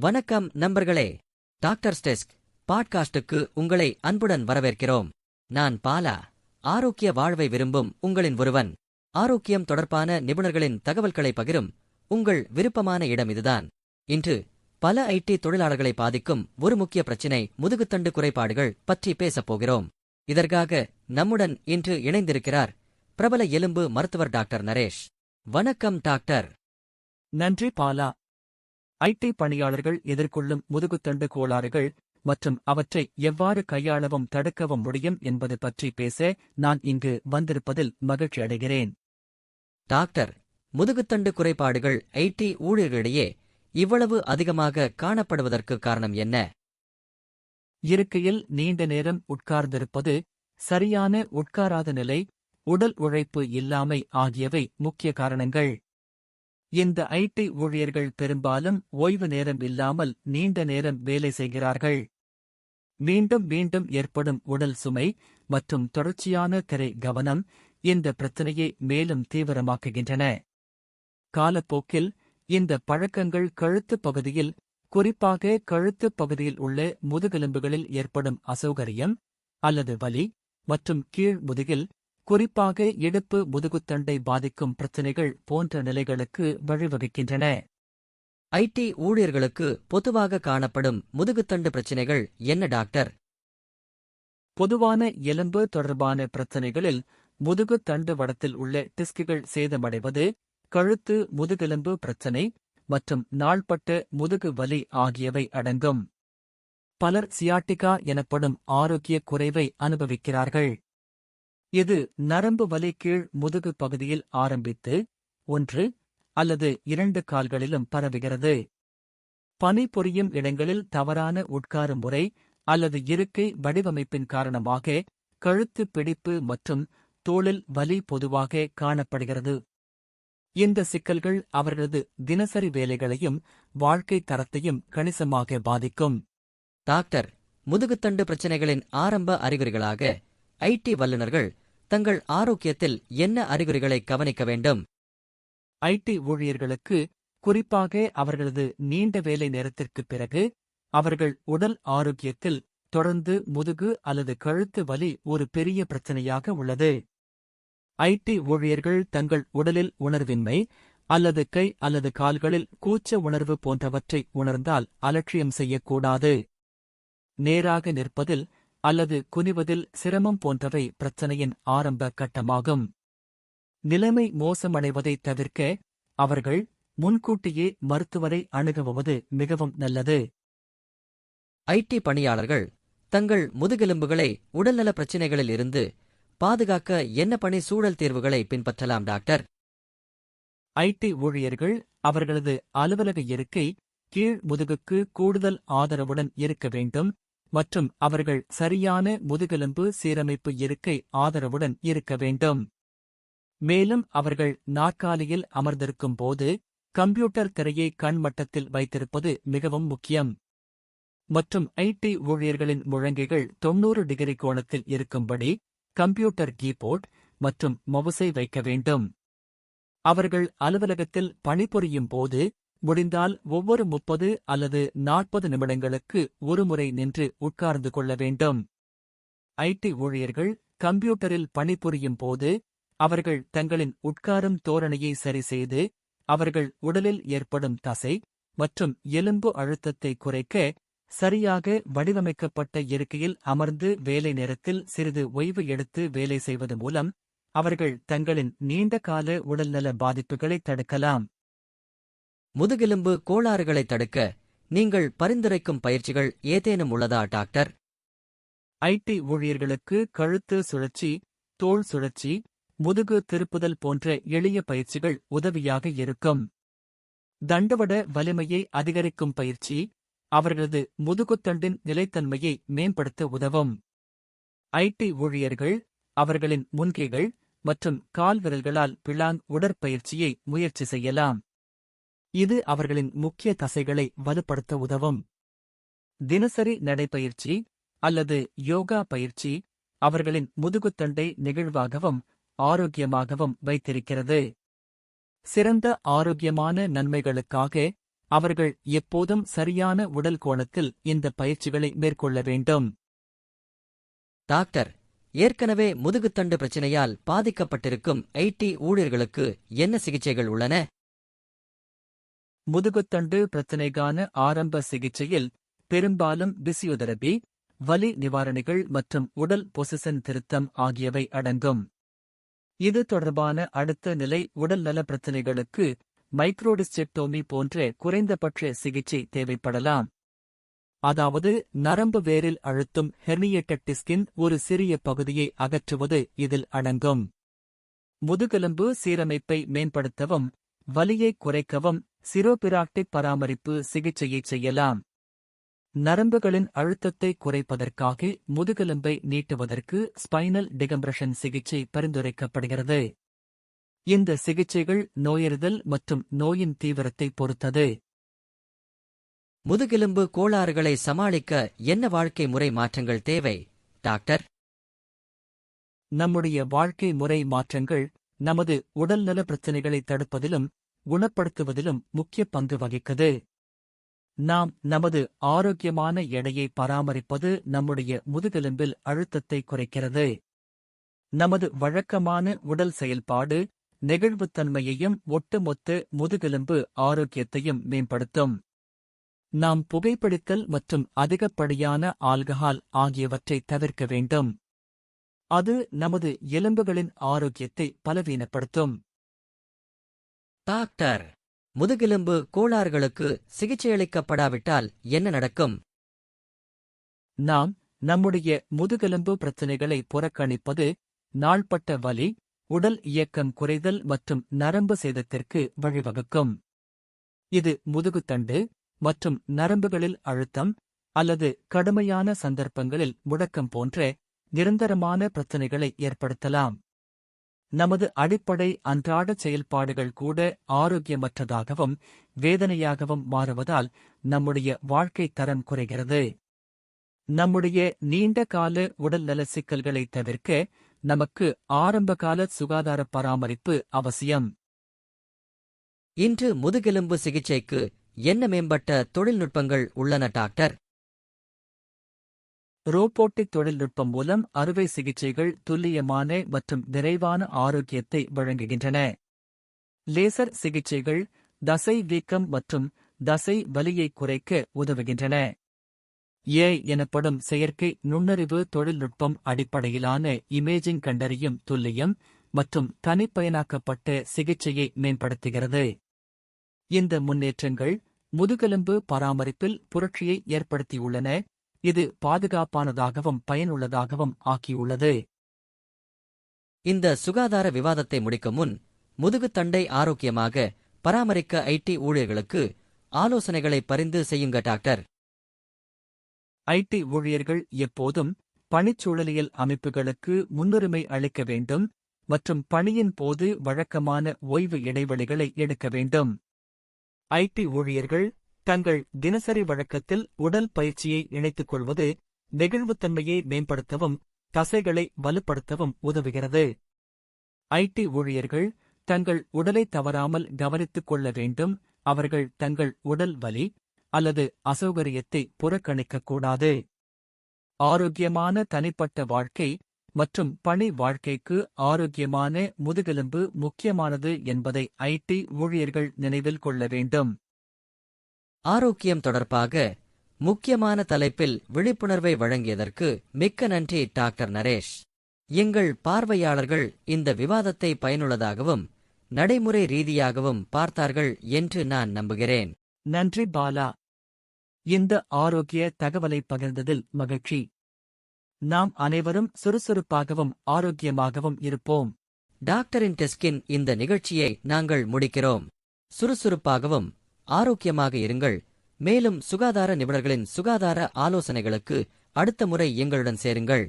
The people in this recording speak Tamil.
வணக்கம் நண்பர்களே. டாக்டர் டெஸ்க் பாட்காஸ்டுக்கு உங்களை அன்புடன் வரவேற்கிறோம். நான் பாலா. ஆரோக்கிய வாழ்வை விரும்பும் உங்களின் ஒருவன். ஆரோக்கியம் தொடர்பான நிபுணர்களின் தகவல்களை பகிரும் உங்கள் விருப்பமான இடம் இதுதான். இன்று பல ஐடி தொழிலாளர்களை பாதிக்கும் ஒரு முக்கிய பிரச்சினை முதுகுத்தண்டு குறைபாடுகள் பற்றி பேசப் போகிறோம். இதற்காக நம்முடன் இன்று இணைந்திருக்கிறார் பிரபல எலும்பு மருத்துவர் டாக்டர் நரேஷ். வணக்கம் டாக்டர். நன்றி பாலா. ஐடி பணியாளர்கள் எதிர்கொள்ளும் முதுகுத்தண்டு கோளாறுகள் மற்றும் அவற்றை எவ்வாறு கையாளவும் தடுக்கவும் முடியும் என்பது பற்றி பேச நான் இங்கு வந்திருப்பதில் மகிழ்ச்சி அடைகிறேன். டாக்டர் முதுகுத்தண்டு குறைபாடுகள் ஐடி ஊழியர்களிடையே இவ்வளவு அதிகமாக காணப்படுவதற்கு காரணம் என்ன? இருக்கையில் நீண்ட நேரம் உட்கார்ந்திருப்பது சரியான உட்காராத நிலை உடல் உழைப்பு இல்லாமை ஆகியவை முக்கிய காரணங்கள். இந்த ஐடி ஊழியர்கள் பெரும்பாலும் ஓய்வு நேரம் இல்லாமல் நீண்ட நேரம் வேலை செய்கிறார்கள். மீண்டும் மீண்டும் ஏற்படும் உடல் சுமை மற்றும் தொடர்ச்சியான திரை கவனம் இந்த பிரச்சனையை மேலும் தீவிரமாக்குகின்றன. காலப்போக்கில் இந்த பழக்கங்கள் கழுத்துப் பகுதியில் குறிப்பாக கழுத்துப் பகுதியில் உள்ள முதுகெலும்புகளில் ஏற்படும் அசௌகரியம் அல்லது வலி மற்றும் கீழ் முதுகில் குறிப்பாக இடுப்பு முதுகுத்தண்டை பாதிக்கும் பிரச்சினைகள் போன்ற நிலைகளுக்கு வழிவகுக்கின்றன. ஐடி ஊழியர்களுக்கு பொதுவாக காணப்படும் முதுகுத்தண்டு பிரச்சினைகள் என்ன டாக்டர்? பொதுவான எலும்பு தொடர்பான பிரச்சினைகளில் முதுகுத்தண்டு வடத்தில் உள்ள டிஸ்குகள் சேதமடைவது கழுத்து முதுகெலும்பு பிரச்சனை மற்றும் நாள்பட்ட முதுகு வலி ஆகியவை அடங்கும். பலர் சியாட்டிகா எனப்படும் ஆரோக்கிய குறைவை அனுபவிக்கிறார்கள். இது நரம்பு வலி கீழ் முதுகு பகுதியில் ஆரம்பித்து ஒன்று அல்லது இரண்டு கால்களிலும் பரவுகிறது. பனிபொரியும் இடங்களில் தவறான உட்காரும் முறை அல்லது இருக்கை வடிவமைப்பின் காரணமாக கழுத்து பிடிப்பு மற்றும் தோளில் வலி பொதுவாக காணப்படுகிறது. இந்த சிக்கல்கள் அவர்களது தினசரி வேலைகளையும் வாழ்க்கை தரத்தையும் கணிசமாக பாதிக்கும். டாக்டர் முதுகுத்தண்டு பிரச்சினைகளின் ஆரம்ப அறிகுறிகளாக ஐடி வல்லுநர்கள் தங்கள் ஆரோக்கியத்தில் என்ன அறிகுறிகளை கவனிக்க வேண்டும்? ஐடி ஊழியர்களுக்கு குறிப்பாக அவர்களது நீண்ட வேலை நேரத்திற்குப் பிறகு அவர்கள் உடல் ஆரோக்கியத்தில் தொடர்ந்து முதுகு அல்லது கழுத்து வலி ஒரு பெரிய பிரச்சனையாக உள்ளது. ஐடி ஊழியர்கள் தங்கள் உடலில் உணர்வின்மை அல்லது கை அல்லது கால்களில் கூச்ச உணர்வு போன்றவற்றை உணர்ந்தால் அலட்சியம் செய்யக்கூடாது. நேராக நிற்பதில் அல்லது குனிவதில் சிரமம் போன்றவை பிரச்சனையின் ஆரம்ப கட்டமாகும். நிலைமை மோசமடைவதை தவிர்க்க அவர்கள் முன்கூட்டியே மருத்துவரை அணுகுவது மிகவும் நல்லது. ஐடி பணியாளர்கள் தங்கள் முதுகெலும்புகளை உடல்நல பிரச்சினைகளில் இருந்து பாதுகாக்க என்ன பணி சூழல் தீர்வுகளை பின்பற்றலாம் டாக்டர்? ஐடி ஊழியர்கள் அவர்களது அலுவலக இருக்கை கீழ் முதுகுக்கு கூடுதல் ஆதரவுடன் இருக்க வேண்டும். மற்றும் அவர்கள் சரியான முதுகெலும்பு சீரமைப்பு இருக்கை ஆதரவுடன் இருக்க வேண்டும். மேலும் அவர்கள் நாற்காலியில் அமர்ந்திருக்கும் போது கம்ப்யூட்டர் திரையை கண் மட்டத்தில் வைத்திருப்பது மிகவும் முக்கியம். மற்றும் ஐடி ஊழியர்களின் முழங்கைகள் தொன்னூறு டிகிரி கோணத்தில் இருக்கும்படி கம்ப்யூட்டர் கீபோர்ட் மற்றும் மவுசை வைக்க வேண்டும். அவர்கள் அலுவலகத்தில் பணிபுரியும் போது முடிந்தால் ஒவ்வொரு முப்பது அல்லது நாற்பது நிமிடங்களுக்கு ஒருமுறை நின்று உட்கார்ந்து கொள்ள வேண்டும். ஐடி ஊழியர்கள் கம்ப்யூட்டரில் பணிபுரியும் போது அவர்கள் தங்களின் உட்காரும் தோரணையை சரிசெய்து அவர்கள் உடலில் ஏற்படும் தசை மற்றும் எலும்பு அழுத்தத்தை குறைக்க சரியாக வடிவமைக்கப்பட்ட இருக்கையில் அமர்ந்து வேலை நேரத்தில் சிறிது ஓய்வு எடுத்து வேலை செய்வது மூலம் அவர்கள் தங்களின் நீண்டகால உடல்நல பாதிப்புகளை தடுக்கலாம். முதுகெலும்பு கோளாறுகளை தடுக்க நீங்கள் பரிந்துரைக்கும் பயிற்சிகள் ஏதேனும் உள்ளதா டாக்டர்? ஐடி ஊழியர்களுக்கு கழுத்து சுழற்சி தோள் சுழற்சி முதுகு திருப்புதல் போன்ற எளிய பயிற்சிகள் உதவியாக இருக்கும். தண்டவட வலிமையை அதிகரிக்கும் பயிற்சி அவர்களது முதுகுத்தண்டின் நிலைத்தன்மையை மேம்படுத்த உதவும். ஐடி ஊழியர்கள் அவர்களின் முன்கைகள் மற்றும் கால்விரல்களால் பிளாங் உடற்பயிற்சியை முயற்சி செய்யலாம். இது அவர்களின் முக்கிய தசைகளை வலுப்படுத்த உதவும். தினசரி நடைப்பயிற்சி அல்லது யோகா பயிற்சி அவர்களின் முதுகுத்தண்டை நெகிழ்வாகவும் ஆரோக்கியமாகவும் வைத்திருக்கிறது. சிறந்த ஆரோக்கியமான நன்மைகளுக்காக அவர்கள் எப்போதும் சரியான உடல் கோணத்தில் இந்த பயிற்சிகளை மேற்கொள்ள வேண்டும். டாக்டர் ஏற்கனவே முதுகுத்தண்டு பிரச்சனையால் பாதிக்கப்பட்டிருக்கும் ஐடி ஊழியர்களுக்கு என்ன சிகிச்சைகள் உள்ளன? முதுகுத்தண்டு பிரச்சினைக்கான ஆரம்ப சிகிச்சையில் பெரும்பாலும் பிசியோதெரபி வலி நிவாரணிகள் மற்றும் உடல் பொசிசன் திருத்தம் ஆகியவை அடங்கும். இது தொடர்பான அடுத்த நிலை உடல்நல பிரச்சினைகளுக்கு மைக்ரோடிஸ்டெக்டோமி போன்ற குறைந்தபட்ச சிகிச்சை தேவைப்படலாம். அதாவது நரம்பு வேரில் அழுத்தும் ஹெர்னியேட்டட் டிஸ்கின் ஒரு சிறிய பகுதியை அகற்றுவது இதில் அடங்கும். முதுகெலும்பு சீரமைப்பை மேம்படுத்தவும் வலியை குறைக்கவும் சிரோபிராக்டிக் பராமரிப்பு சிகிச்சையை செய்யலாம். நரம்புகளின் அழுத்தத்தை குறைப்பதற்காக முதுகெலும்பை நீட்டுவதற்கு ஸ்பைனல் டிகம்ப்ரஷன் சிகிச்சை பரிந்துரைக்கப்படுகிறது. இந்த சிகிச்சைகள் நோயறிதல் மற்றும் நோயின் தீவிரத்தை பொறுத்தது. முதுகெலும்பு கோளாறுகளை சமாளிக்க என்ன வாழ்க்கை முறை மாற்றங்கள் தேவை? டாக்டர். நம்முடைய வாழ்க்கை முறை மாற்றங்கள் நமது உடல்நல பிரச்சினைகளை தடுப்பதிலும் குணப்படுத்துவதிலும் முக்கிய பங்கு வகிக்குது. நாம் நமது ஆரோக்கியமான எடையை பராமரிப்பது நம்முடைய முதுகெலும்பில் அழுத்தத்தை குறைக்கிறது. நமது வழக்கமான உடல் செயல்பாடு நெகிழ்வுத்தன்மையையும் ஒட்டுமொத்த முதுகெலும்பு ஆரோக்கியத்தையும் மேம்படுத்தும். நாம் புகைப்பிடித்தல் மற்றும் அதிகப்படியான ஆல்கஹால் ஆகியவற்றை தவிர்க்க வேண்டும். அது நமது எலும்புகளின் ஆரோக்கியத்தை பலவீனப்படுத்தும். டாக்டர். முதுகெலும்பு கோளாறுகளுக்கு சிகிச்சையளிக்கப்படாவிட்டால் என்ன நடக்கும்? நாம் நம்முடைய முதுகெலும்பு பிரச்சினைகளை புறக்கணிப்பது நாள்பட்ட வலி உடல் இயக்கம் குறைதல் மற்றும் நரம்பு சேதத்திற்கு வழிவகுக்கும். இது முதுகுத்தண்டு மற்றும் நரம்புகளில் அழுத்தம் அல்லது கடுமையான சந்தர்ப்பங்களில் முடக்கம் போன்ற நிரந்தரமான பிரச்சினைகளை ஏற்படுத்தலாம். நமது அடிப்படை அன்றாட செயல்பாடுகள் கூட ஆரோக்கியமற்றதாகவும் வேதனையாகவும் மாறுவதால் நம்முடைய வாழ்க்கை தரம் குறைகிறது. நம்முடைய நீண்ட கால உடல்நல சிக்கல்களை தவிர்க்க நமக்கு ஆரம்பகால சுகாதார பராமரிப்பு அவசியம். இன்று முதுகெலும்பு சிகிச்சைக்கு என்ன மேம்பட்ட தொழில்நுட்பங்கள் உள்ளன டாக்டர்? ரோபோட்டிக் தொழில்நுட்பம் மூலம் அறுவை சிகிச்சைகள் துல்லியமான மற்றும் விரைவான ஆரோக்கியத்தை வழங்குகின்றன. லேசர் சிகிச்சைகள் தசை வீக்கம் மற்றும் தசை வலியை குறைக்க உதவுகின்றன. ஏ எனப்படும் செயற்கை நுண்ணறிவு தொழில்நுட்பம் அடிப்படையிலான இமேஜிங் கண்டறியும் துல்லியம் மற்றும் தனிப்பயனாக்கப்பட்ட சிகிச்சையை மேம்படுத்துகிறது. இந்த முன்னேற்றங்கள் முதுகெலும்பு பராமரிப்பில் புரட்சியை ஏற்படுத்தியுள்ளன. இது பாதுகாப்பானதாகவும் பயனுள்ளதாகவும் ஆக்கியுள்ளது. இந்த சுகாதார விவாதத்தை முடிக்கும் முன் முதுகுத்தண்டை ஆரோக்கியமாக பராமரிக்க ஐடி ஊழியர்களுக்கு ஆலோசனைகளை பரிந்து செய்யுங்க டாக்டர். ஐடி ஊழியர்கள் எப்போதும் பணிச்சூழலியல் அமைப்புகளுக்கு முன்னுரிமை அளிக்க வேண்டும் மற்றும் பணியின் போது வழக்கமான ஓய்வு இடைவெளிகளை எடுக்க வேண்டும். ஐடி ஊழியர்கள் தங்கள் தினசரி வழக்கத்தில் உடல் பயிற்சியை இணைத்துக் கொள்வது நெகிழ்வுத்தன்மையை மேம்படுத்தவும் தசைகளை வலுப்படுத்தவும் உதவுகிறது. ஐடி ஊழியர்கள் தங்கள் உடலை தவறாமல் கவனித்துக் கொள்ள வேண்டும். அவர்கள் தங்கள் உடல் வலி அல்லது அசௌகரியத்தை புறக்கணிக்கக்கூடாது ஆரோக்கியமான தனிப்பட்ட வாழ்க்கை மற்றும் பணி வாழ்க்கைக்கு ஆரோக்கியமான முதுகெலும்பு முக்கியமானது என்பதை ஐடி ஊழியர்கள் நினைவில் கொள்ள வேண்டும். ஆரோக்கியம் தொடர்பாக முக்கியமான தலைப்பில் விழிப்புணர்வை வழங்கியதற்கு மிக்க நன்றி டாக்டர் நரேஷ். எங்கள் பார்வையாளர்கள் இந்த விவாதத்தை பயனுள்ளதாகவும் நடைமுறை ரீதியாகவும் பார்த்தார்கள் என்று நான் நம்புகிறேன். நன்றி பாலா. இந்த ஆரோக்கிய தகவலை பகிர்ந்ததில் மகிழ்ச்சி. நாம் அனைவரும் சுறுசுறுப்பாகவும் ஆரோக்கியமாகவும் இருப்போம். டாக்டரின் டெஸ்கின் இந்த நிகழ்ச்சியை நாங்கள் முடிக்கிறோம். சுறுசுறுப்பாகவும் ஆரோக்கியமாக இருங்கள். மேலும் சுகாதார நிபுணர்களின் சுகாதார ஆலோசனைகளுக்கு அடுத்த முறை எங்களுடன் சேருங்கள்.